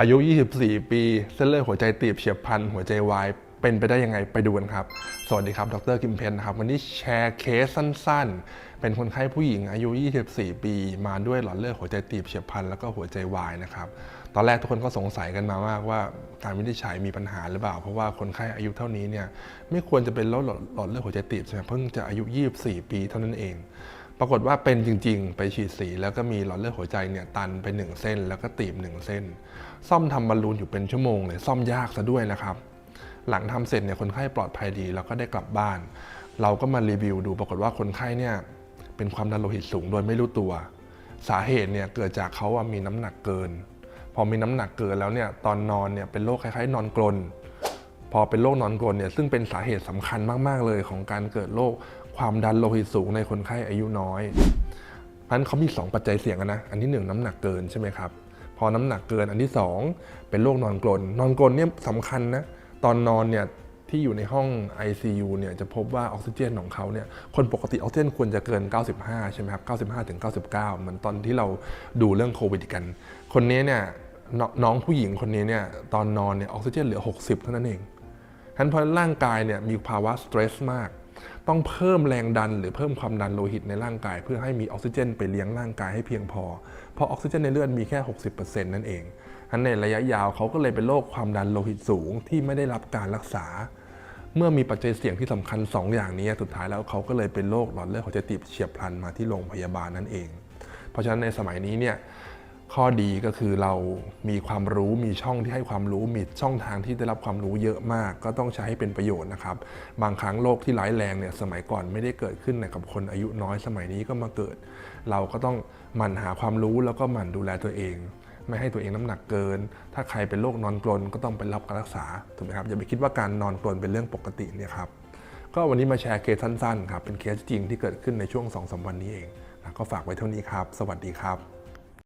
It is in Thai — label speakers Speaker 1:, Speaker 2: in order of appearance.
Speaker 1: อายุ 24 ปี เส้นเลือดหัวใจตีบเฉียบพลัน หัวใจวาย เป็นไปได้ยังไงไปดูกันครับ สวัสดีครับ ดรกิมเพนนะครับ วันนี้แชร์เคสสั้นๆ เป็นคนไข้ผู้หญิงอายุ 24 ปี มาด้วยหลอดเลือดหัวใจตีบเฉียบพลัน แล้วก็หัวใจวายนะครับ ตอนแรกทุกคนก็สงสัยกันมามากว่าการวินิจฉัยมีปัญหาหรือเปล่า เพราะว่าคนไข้อายุเท่านี้เนี่ยไม่ควรจะเป็นโรคหลอดเลือดหัวใจตีบใช่ไหมเพิ่งจะอายุ 24 ปีเท่านั้นเอง ปรากฏว่าเป็นจริงๆ ไปฉีดสีแล้วก็มีหลอดเลือดหัวใจเนี่ยตันไป 1 เส้น แล้วก็ตีบ 1 เส้น ซ่อมทำบอลลูนอยู่เป็นชั่วโมงเลยซ่อมยากซะด้วยนะครับ หลังทำเสร็จเนี่ยคนไข้ปลอดภัยดีแล้วก็ได้กลับบ้าน เราก็มารีวิวดูปรากฏว่าคนไข้เนี่ยเป็นความดันโลหิตสูงโดยไม่รู้ตัว สาเหตุเนี่ยเกิดจากเขาอะมีน้ำหนักเกิน พอมีน้ำหนักเกินแล้วเนี่ยตอนนอนเนี่ยเป็นโรคคล้ายๆ นอนกรนพอเป็นโรคนอนกรนเนี่ยซึ่งเป็นสาเหตุสำคัญมาก ๆ เลยของการเกิดโรค ความดันโลหิตสูงในคนไข้อายุน้อยดังนั้นเขามี 2 ปัจจัยเสี่ยงนะ อันที่ 1 น้ำหนักเกินใช่ไหมครับ พอน้ำหนักเกินอันที่ 2 เป็นโรคนอนกรนนอนกรนเนี่ยสำคัญนะ ตอนนอนเนี่ยที่อยู่ในห้อง ICU เนี่ยจะพบว่าออกซิเจนของเขาเนี่ยคนปกติออกซิเจนควรจะเกิน 95 ใช่ไหมครับ 95ถึง99 เหมือนตอนที่เราดูเรื่องโควิดกัน คนนี้เนี่ยนน้องผู้หญิงคนนี้เนี่ยตอนนอนเนี่ยออกซิเจนเหลือ 60 เท่านั้นเองฉะนั้นเพราะร่างกายเนี่ยมีภาวะสเตรสมาก ต้องเพิ่มแรงดันหรือเพิ่มความดันโลหิตในร่างกาย เพื่อให้มีออกซิเจน ไปเลี้ยงร่างกายให้เพียงพอ เพราะออกซิเจนในเลือดมีแค่ 60%นั่นเองฉะนั้นในระยะยาวเขาก็เลยเป็นโรคความดันโลหิตสูงที่ไม่ได้รับการรักษา เมื่อมีปัจจัยเสี่ยงที่สำคัญ 2 อย่างนี้สุดท้ายแล้วเขาก็เลยเป็นโรคหลอดเลือดหัวใจตีบเฉียบพลันมาที่โรงพยาบาลนั่นเอง เพราะฉะนั้นในสมัยนี้เนี่ย ข้อดีก็คือเรามีความรู้มีช่องที่ให้ความรู้มีช่องทางที่ได้รับความรู้เยอะมาก ก็ต้องใช้ให้เป็นประโยชน์นะครับ บางครั้งโรคที่ร้ายแรงเนี่ยสมัยก่อนไม่ได้เกิดขึ้นกับคนอายุน้อยสมัยนี้ก็มาเกิด เราก็ต้องหมั่นหาความรู้แล้วก็หมั่นดูแลตัวเอง ไม่ให้ตัวเองน้ำหนักเกิน ถ้าใครเป็นโรคนอนกรนก็ต้องไปรับการรักษาถูกไหมครับอย่าไปคิดว่าการนอนกรนเป็นเรื่องปกติเนี่ยครับก็วันนี้มาแชร์เคสสั้นๆครับเป็นเคสจริงที่เกิดขึ้นในช่วง2อสวันนี้เองก็ฝากไว้เท่านี้ครับ สวัสดีครับ